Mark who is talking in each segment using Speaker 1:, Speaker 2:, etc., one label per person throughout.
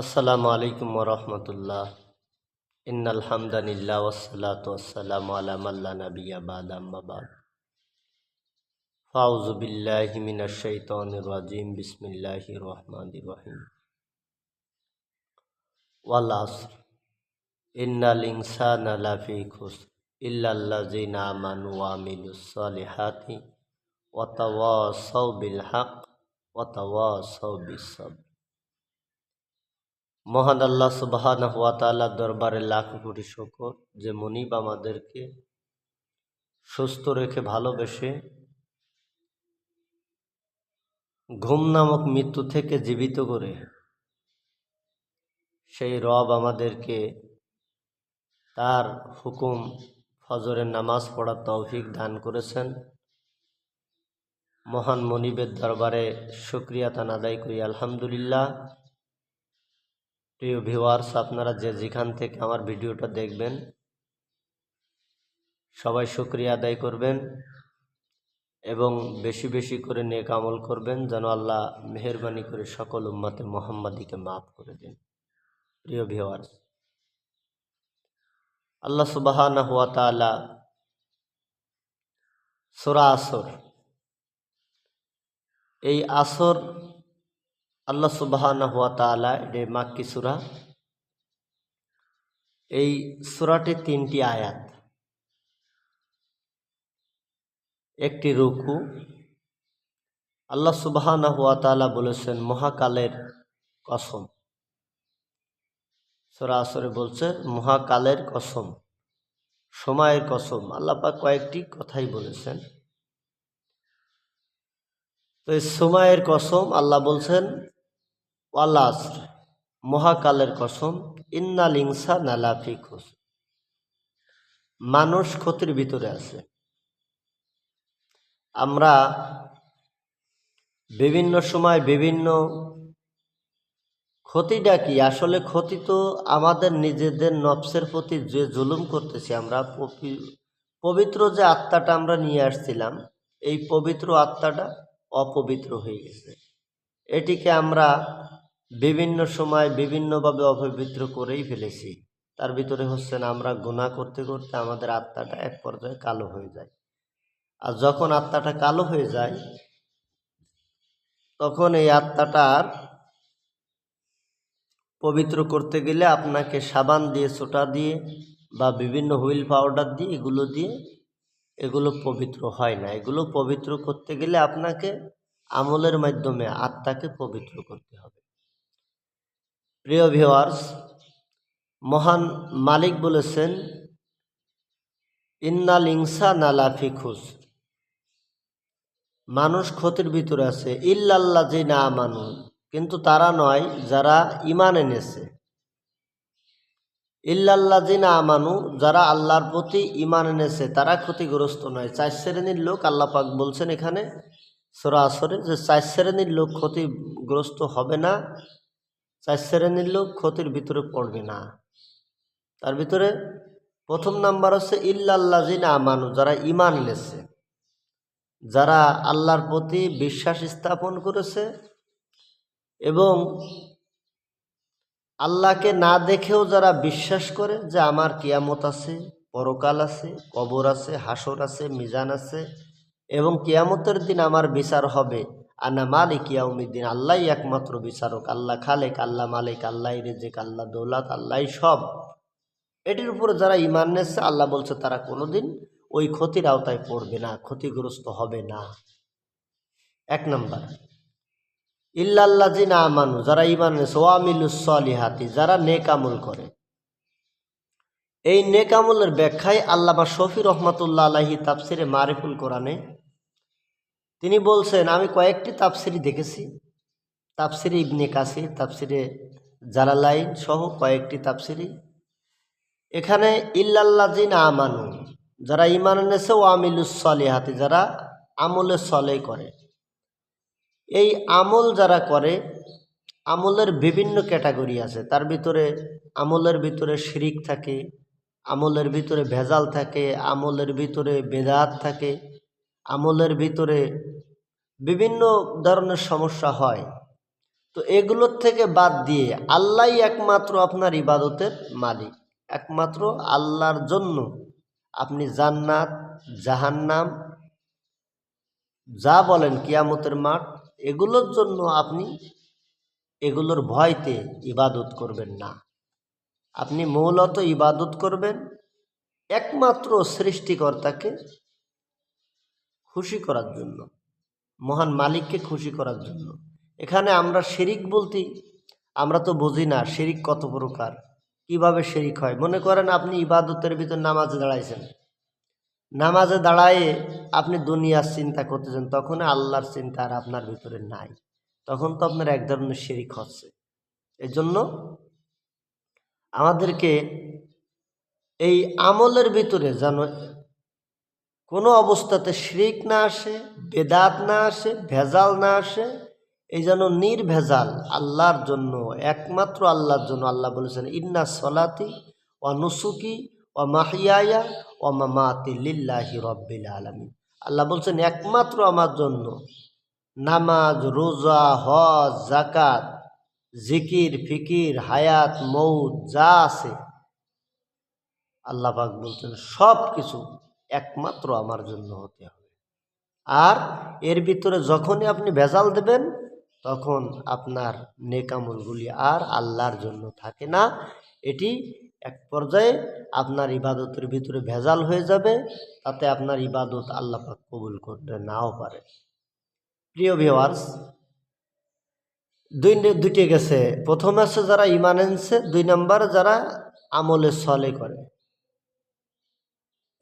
Speaker 1: আসসালামু আলাইকুম রহমতুল্লাহ। ইন্নাল হামদানিল্লাহ ওয়াসসালাতু ওয়াসসালামু আলা মাল্লা নাবিয়্যা বাদ, আম্মা বাদ। ফাউযু বিল্লাহি মিনাশ শাইতানির রাজিম বিসমিল্লাহির রহমানির রহিম। ওয়াল আসর। ইন্নাল ইনসানা লাফি খুসর ইল্লাল্লাযিনা আমানু ওয়া আমিলুস ওয়া তাওয়াসাউ বিল হক ওয়া তাওয়াসাউ বিস মহান আল্লাহ সুবাহান হাত তাআলার দরবারে লাখ কোটি শকর যে মনিব আমাদেরকে সুস্থ রেখে ভালোবেসে ঘুম নামক মৃত্যু থেকে জীবিত করে সেই রব আমাদেরকে তার হুকুম ফজরের নামাজ পড়ার তৌফিক দান করেছেন। মহান মনিবের দরবারে শুক্রিয়া তান আদায় করি। আলহামদুলিল্লাহ। প্রিয় ভিউয়ার্স, আপনারা যে যেখান থেকে আমার ভিডিওটা দেখবেন, সবাই শুক্রিয়া আদায় করবেন এবং বেশি বেশি করে নেক আমল করবেন যেন আল্লাহ মেহরবানি করে সকল উম্মাতে মোহাম্মদীকে মাফ করে দিন। প্রিয় ভিওয়ার্স আল্লাহ সুবাহানা হুয়া তালা সোরা আসর, এই আসর আল্লাহ সুবাহানা হুয়া তালা এটি মাক্কি সুরা, এই সুরাটি তিনটি আয়াত। একটি রুকু, আল্লাহ সুবাহানা হুয়া তালা বলেছেন, মহাকালের কসম। সুরা আসরে বলছে, মহাকালের কসম, সময়ের কসম। আল্লাহ পাক কয়েকটি কথাই বলেছেন। তো এই সময়ের কসম আল্লাহ বলছেন ওয়াল্লাস মহাকালের কসম ইন্নাল ইনসা নালাফি খুস মানুষ ক্ষতির ভিতরে আছে। আমরা বিভিন্ন সময় বিভিন্ন ক্ষতিটা কি আসলে ক্ষতি তো আমাদের নিজেদের নফসের প্রতি যে জুলুম করতেছি আমরা পবিত্র যে আত্মাটা আমরা নিয়ে আসছিলাম, এই পবিত্র আত্মাটা অপবিত্র হয়ে গেছে। এটিকে আমরা বিভিন্ন সময় বিভিন্নভাবে অপবিত্র করেই ফেলেছি। তার ভিতরে হচ্ছে না আমরা গুণা করতে করতে আমাদের আত্মাটা এক পর্যায়ে কালো হয়ে যায়। আর যখন আত্মাটা কালো হয়ে যায়, তখন এই আত্মাটা আর পবিত্র করতে গেলে আপনাকে সাবান দিয়ে, ছোটা দিয়ে বা বিভিন্ন হুইল পাউডার দিয়ে এগুলো দিয়ে এগুলো পবিত্র হয় না। এগুলো পবিত্র করতে গেলে আপনাকে আমলের মাধ্যমে আত্মাকে পবিত্র করতে হবে। প্রিয় ভিওয়ার্স মহান মালিক বলেছেন, ইন্নাল ইনসা নালাফি খুস। মানুষ ক্ষতির ভিতরে আছে। ইল্লাল্লাহ যে না মানু কিন্তু তারা নয়, যারা ইমান এনেছে। ইল্লাল্লাহ যে না আমানু, যারা আল্লাহর প্রতি ইমান এনেছে, তারা ক্ষতিগ্রস্ত নয়। চার শ্রেণির লোক আল্লাহ পাক বলছেন এখানে, সোরা আসরে যে চার শ্রেণির লোক ক্ষতিগ্রস্ত হবে না চার শ্রেণির লোক ক্ষতির ভিতরে পড়বে না। তার ভিতরে প্রথম নাম্বার হচ্ছে ইল্লাল্লাহ জিনা আমানু যারা ইমান এনেছে। যারা আল্লাহর প্রতি বিশ্বাস স্থাপন করেছে এবং আল্লাহকে না দেখেও যারা বিশ্বাস করে যে আমার কিয়ামত আছে, পরকাল আছে, কবর আছে, হাসর আছে, মিজান আছে এবং কিয়ামতের দিন আমার বিচার হবে আনা মালিক ইয়াউমিদ্দিন, আল্লাহ একমাত্র বিচারক, আল্লাহ খালেক, আল্লাহ মালিক, আল্লাহ রেজেক, আল্লাহ দৌলাত, আল্লাহ সব। এটির উপরে যারা ইমান নেছে, আল্লাহ বলছে তারা কোনোদিন ওই ক্ষতির আওতায় পড়বে না, ক্ষতিগ্রস্ত হবে না। এক নম্বর ইল্লাল্লাহ জিনা আমানু, যারা ইমান এনেছে ওয়ামিলুসলিহাতি যারা নেক আমল করে। এই নেক আমলের ব্যাখ্যায় আল্লামা শফি রহমতুল্লাহ আলাহি তাফসিরে মারিফুল কোরআনে তিনি বলছেন, আমি কয়েকটি তাফসিরি দেখেছি। তাফসিরে ইবনে কাসির, তাফসিরে জালালাইন সহ কয়েকটি তাফসিরি এখানে ইল্লাল্লাহ জিনা আমানু, যারা ইমান এনেছে ওয়ামিলুসলিহাতি যারা আমলে সলে করে। এই আমল যারা করে, আমলের বিভিন্ন ক্যাটাগরি আছে। তার ভিতরে আমলের ভিতরে শিরিক থাকে, আমলের ভিতরে ভেজাল থাকে, আমলের ভিতরে বেদাত থাকে। আমলের ভিতরে বিভিন্ন ধরনের সমস্যা হয়। তো এগুলোর থেকে বাদ দিয়ে আল্লাহই একমাত্র আপনার ইবাদতের মালিক। একমাত্র আল্লাহর জন্য আপনি জান্নাত, জাহান্নাম, যা বলেন কিয়ামতের মাঠ, এগুলোর জন্য আপনি এগুলোর ভয়তে ইবাদত করবেন না। আপনি মূলত ইবাদত করবেন একমাত্র সৃষ্টিকর্তাকে খুশি করার জন্য, মহান মালিককে খুশি করার জন্য। এখানে আমরা শিরিক বলতে, আমরা তো বুঝি না শিরিক কত প্রকার, কীভাবে শিরিক হয়। মনে করেন আপনি ইবাদতের ভিতর নামাজে দাঁড়াইছেন। নামাজে দাঁড়ায়ে আপনি দুনিয়ার চিন্তা করতেছেন, তখন আল্লাহর চিন্তা আর আপনার ভিতরে নাই। তখন তো আপনার এক ধরনের শিরিক হচ্ছে। এজন্য আমাদেরকে এই আমলের ভিতরে যেন কোনো অবস্থাতে শিরিক না আসে, বেদাত না আসে, ভেজাল না আসে, এই যেন নির্ভেজাল, আল্লাহর জন্য, একমাত্র আল্লাহর জন্য আল্লাহ বলেছেন, ইন্না সলাতি ও নুসুকি ও মাহিয়ায়া ও মামাতি লিল্লাহি রব্বিল আলমিন। আল্লাহ বলছেন, একমাত্র আমার জন্য নামাজ, রোজা, হজ জাকাত জিকির, ফিকির, হায়াত মৌত যা আছে, আল্লাহ পাক বলছেন সব কিছু একমাত্র আমার জন্য হতে হবে। আর এর ভিতরে যখনই আপনি ভেজাল দেবেন, তখন আপনার নেকামলগুলি আর আল্লাহর জন্য থাকে না। এটি এক পর্যায়ে আপনার ইবাদতের ভিতরে ভেজাল হয়ে যাবে, তাতে আপনার ইবাদত আল্লাপাক কবুল করতে নাও পারে। প্রিয় ভিওয়ার্স দুই দুইটি গেছে। প্রথম আছে যারা ইমান এনেছে, দুই নম্বর যারা আমলে সলে করে।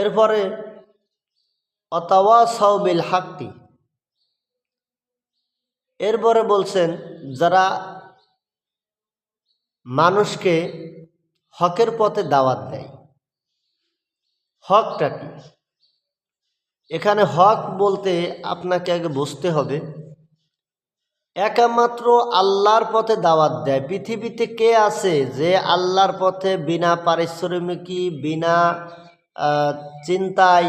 Speaker 1: এরপরে অতাওয়া সাউবিল হাক্তি এরপরে বলছেন, যারা মানুষকে হকের পথে দাওয়াত দেয়। হকটা কি? এখানে হক বলতে আপনাকে আগে বুঝতে হবে, একমাত্র আল্লাহর পথে দাওয়াত দেয়। পৃথিবীতে কে আছে যে আল্লাহর পথে বিনা পারিশ্রমিকী, বিনা চিন্তায়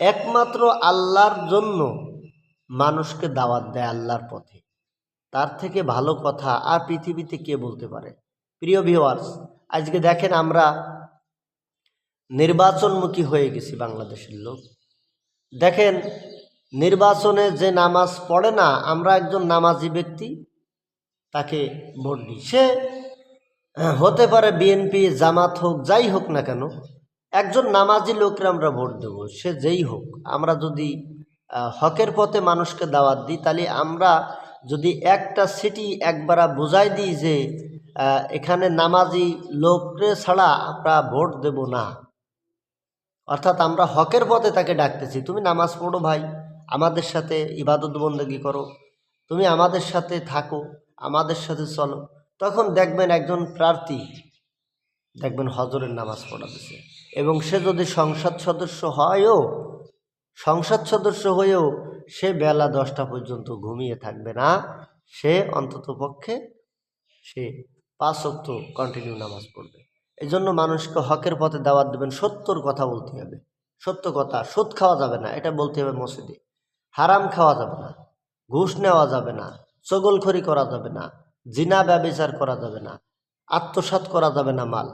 Speaker 1: একমাত্র আল্লাহর জন্য মানুষকে দাওয়াত দেয় আল্লাহর পথে। তার থেকে ভালো কথা আর পৃথিবীতে কে বলতে পারে? প্রিয় ভিওয়ার্স আজকে দেখেন আমরা নির্বাচনমুখী হয়ে গেছি বাংলাদেশের লোক। দেখেন, নির্বাচনে যে নামাজ পড়ে না, আমরা একজন নামাজি ব্যক্তি, তাকে ভোট দিই। সে হতে পারে বিএনপি, জামাত হোক, যাই হোক না কেন একজন নামাজি লোককে আমরা ভোট দেবো, সে যেই হোক। আমরা যদি হকের পথে মানুষকে দাওয়াত দিই, তাহলে আমরা যদি একটা সিটি একবার বুঝাই দিই যে এখানে নামাজি লোকরে ছাড়া আমরা ভোট দেব না। অর্থাৎ আমরা হকের পথে তাকে ডাকতেছি, তুমি নামাজ পড়ো ভাই, আমাদের সাথে ইবাদত বন্দেগি করো, তুমি আমাদের সাথে থাকো, আমাদের সাথে চলো। তখন দেখবেন একজন প্রার্থী, দেখবেন হজরের নামাজ পড়াতেছে। এবং সে যদি সংসদ সদস্য হয়ও, সংসদ সদস্য হয়েও সে বেলা দশটা পর্যন্ত ঘুমিয়ে থাকবে না, সে অন্তত পক্ষে সে পাঁচ অক্ত কন্টিনিউ নামাজ পড়বে। এই জন্য মানুষকে হকের পথে দাওয়াত দেবেন, সত্যর কথা বলতে হবে। সত্য কথা, সুদ খাওয়া যাবে না, এটা বলতে হবে মসজিদে। হারাম খাওয়া যাবে না, ঘুষ নেওয়া যাবে না, চগলখড়ি করা যাবে না, জিনা ব্যবচার করা যাবে না, আত্মসাৎ করা যাবে না মাল।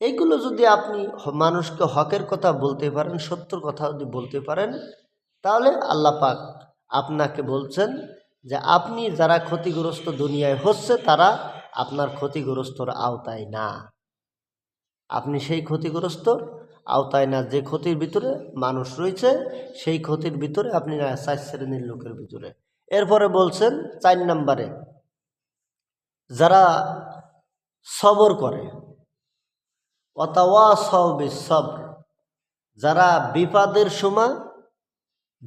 Speaker 1: এইগুলো যদি আপনি মানুষকে হকের কথা বলতে পারেন, সত্যর কথা যদি বলতে পারেন, তাহলে আল্লাহ পাক আপনাকে বলছেন যে আপনি যারা ক্ষতিগ্রস্ত দুনিয়ায় হচ্ছে, তারা আপনার ক্ষতিগ্রস্তর আওতায় না। আপনি সেই ক্ষতিগ্রস্ত আওতায় না, যে ক্ষতির ভিতরে মানুষ রয়েছে, সেই ক্ষতির ভিতরে আপনি চার শ্রেণির লোকের ভিতরে। এরপরে বলছেন চার নম্বরে, যারা সবর করে অতাওয়া সবে সবর যারা বিপাদের সময়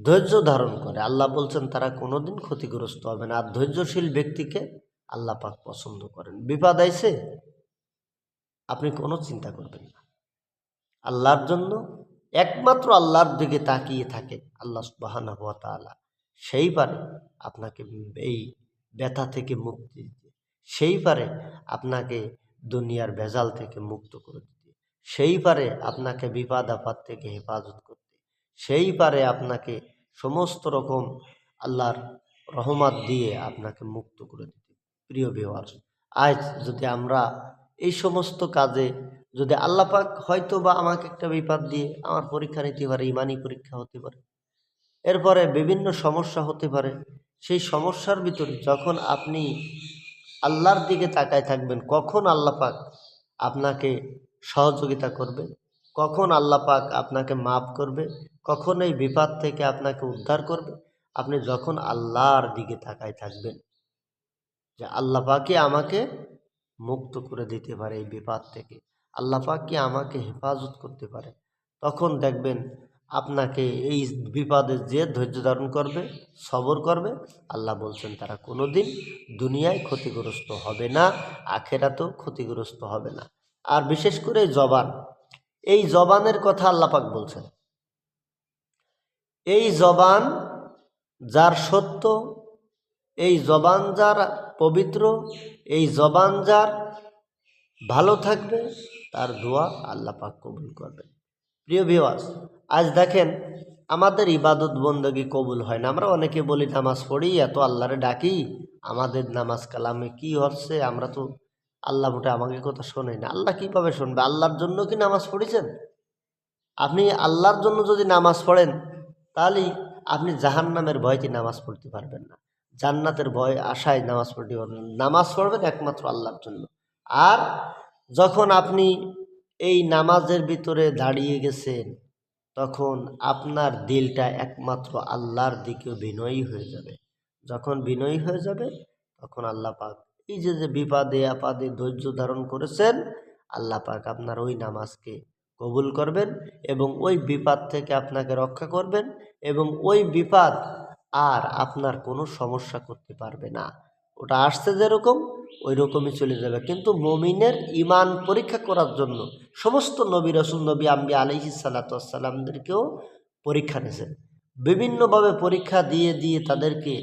Speaker 1: ধৈর্য ধারণ করে। আল্লাহ বলছেন, তারা কোনোদিন ক্ষতিগ্রস্ত হবে না। আর ধৈর্যশীল ব্যক্তিকে আল্লাহ পাক পছন্দ করেন। বিপদ আইছে, আপনি কোনো চিন্তা করবেন না। আল্লাহর জন্য একমাত্র আল্লাহর দিকে তাকিয়ে থাকে আল্লাহ সুবাহানা হুয়া তাআলা। সেই পারে আপনাকে এই ব্যথা থেকে মুক্তি দিতে। সেই পারে আপনাকে দুনিয়ার ভেজাল থেকে মুক্ত করে সেই পারে আপনাকে বিপদ আপদ থেকে হেফাজত করতে, সেই পারে আপনাকে সমস্ত রকম আল্লাহর রহমত দিয়ে আপনাকে মুক্ত করে দিতে। প্রিয় ভিওয়ার আজ যদি আমরা এই সমস্ত কাজে যদি আল্লাপাক হয়তো বা আমাকে একটা বিপদ দিয়ে আমার পরীক্ষা নিতে পারে, ইমানি পরীক্ষা হতে পারে, এরপরে বিভিন্ন সমস্যা হতে পারে, সেই সমস্যার ভিতরে যখন আপনি আল্লাহর দিকে তাকায় থাকবেন, কখন আল্লাহ পাক আপনাকে সহযোগিতা করবে। কখন আল্লাহ পাক আপনাকে মাফ করবে, কখন এই বিপদ থেকে আপনাকে উদ্ধার করবে, আপনি যখন আল্লাহর দিকে তাকায় থাকবেন। যে আল্লাহ পাকই আমাকে মুক্ত করে দিতে পারে এই বিপদ থেকে। আল্লাহ পাকই আমাকে হেফাজত করতে পারে। তখন দেখবেন আপনাকে এই বিপদে যে ধৈর্য ধারণ করবে, সবর করবে, আল্লাহ বলছেন, তারা কোনোদিন দুনিয়ায় ক্ষতিগ্রস্ত হবে না, আখেরাতেও ক্ষতিগ্রস্ত হবে না। আর বিশেষ করে জবান। এই জবানের কথা আল্লাপাক বলছেন। এই জবান যার সত্য, এই জবান যার পবিত্র, এই জবান যার ভালো থাকবে, তার দোয়া আল্লাহ পাক কবুল করবেন। প্রিয় ভিওয়াস আজ দেখেন আমাদের ইবাদত বন্দগি কবুল হয় না। আমরা অনেকে বলি, নামাজ পড়ি, এত আল্লাহরে ডাকি, আমাদের নামাজ কালামে কি হচ্ছে? আমরা তো আল্লাহ মোটে আমাকে কথা শোনে না। আল্লাহ কীভাবে শুনবে? আল্লাহর জন্য কি নামাজ পড়েছেন? আপনি আল্লাহর জন্য যদি নামাজ পড়েন, তাহলেই আপনি জাহান্নামের ভয়তে নামাজ পড়তে পারবেন না। জান্নাতের ভয় আশায় নামাজ পড়তে পারবেন নামাজ পড়বেন একমাত্র আল্লাহর জন্য। আর যখন আপনি এই নামাজের ভিতরে দাঁড়িয়ে গেছেন, তখন আপনার দিলটা একমাত্র আল্লাহর দিকে বিনয়ী হয়ে যাবে। যখন বিনয়ী হয়ে যাবে, তখন আল্লাহ পাক এই যে যে বিপাদে আপাদে ধৈর্য ধারণ করেছেন, আল্লাহ পাক আপনার ওই নামাজকে কবুল করবেন এবং ওই বিপাদ থেকে আপনাকে রক্ষা করবেন এবং ওই বিপাদ আর আপনার কোনো সমস্যা করতে পারবে না। ওটা আসছে যেরকম ওই রকমই চলে যাবে। কিন্তু মমিনের ইমান পরীক্ষা করার জন্য সমস্ত নবী রসুল, নবী আম্বি আলিহি সাল্লাতামদেরকেও পরীক্ষা নিয়েছেন। বিভিন্নভাবে পরীক্ষা দিয়ে দিয়ে তাদেরকে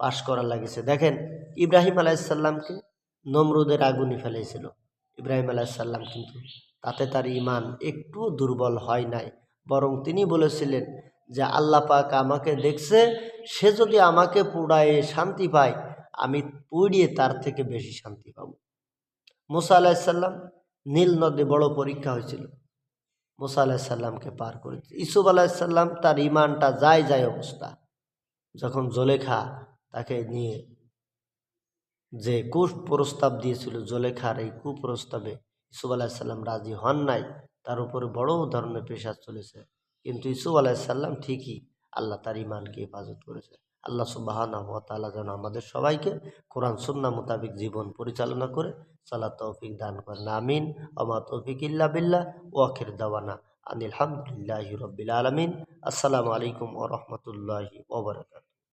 Speaker 1: পাশ করা লাগেছে। দেখেন ইব্রাহিম আলাইসাল্লামকে নমরুদের আগুনে ফেলেছিল। ইব্রাহিম আলাইসাল্লাম কিন্তু তাতে তার ইমান একটুও দুর্বল হয় নাই। বরং তিনি বলেছিলেন যে, আল্লাহ পাক আমাকে দেখছে, সে যদি আমাকে পুড়ায়, শান্তি পায়, আমি পুড়িয়ে তার থেকে বেশি শান্তি পাব। মুসা আলাহিসাল্লাম নীল নদে বড় পরীক্ষা হয়েছিল। মুসা আলাহিসাল্লামকে পার করেছে। ইসুফ আলাহিসাল্লাম তার ইমানটা যায় যায় অবস্থা। যখন জলেখা তাকে নিয়ে যে কুপ্রস্তাব দিয়েছিল জলেখার, এই কুপ্রস্তাবে ইসুফ আলাহিসাল্লাম রাজি হন নাই, তার উপরে বড় ধরনের প্রেশার চলেছে। কিন্তু ইসুফ আলাহিসাল্লাম ঠিকই আল্লাহ তার ইমানকে হেফাজত করেছে। আল্লাহ সুবাহানা যেন আমাদের সবাইকে কোরআন সুন্না মোতাবিক জীবন পরিচালনা করে সাল্লাহ তৌফিক দান করেন। আমিন। আমা তৌফিক ইল্লা বিল্লাহ। ওয়াখির দাওয়ানা আনিল হামদুলিল্লাহ রবিল আলমিন। আসসালামু আলাইকুম ও রহমতুল্লাহি ওবরাকাত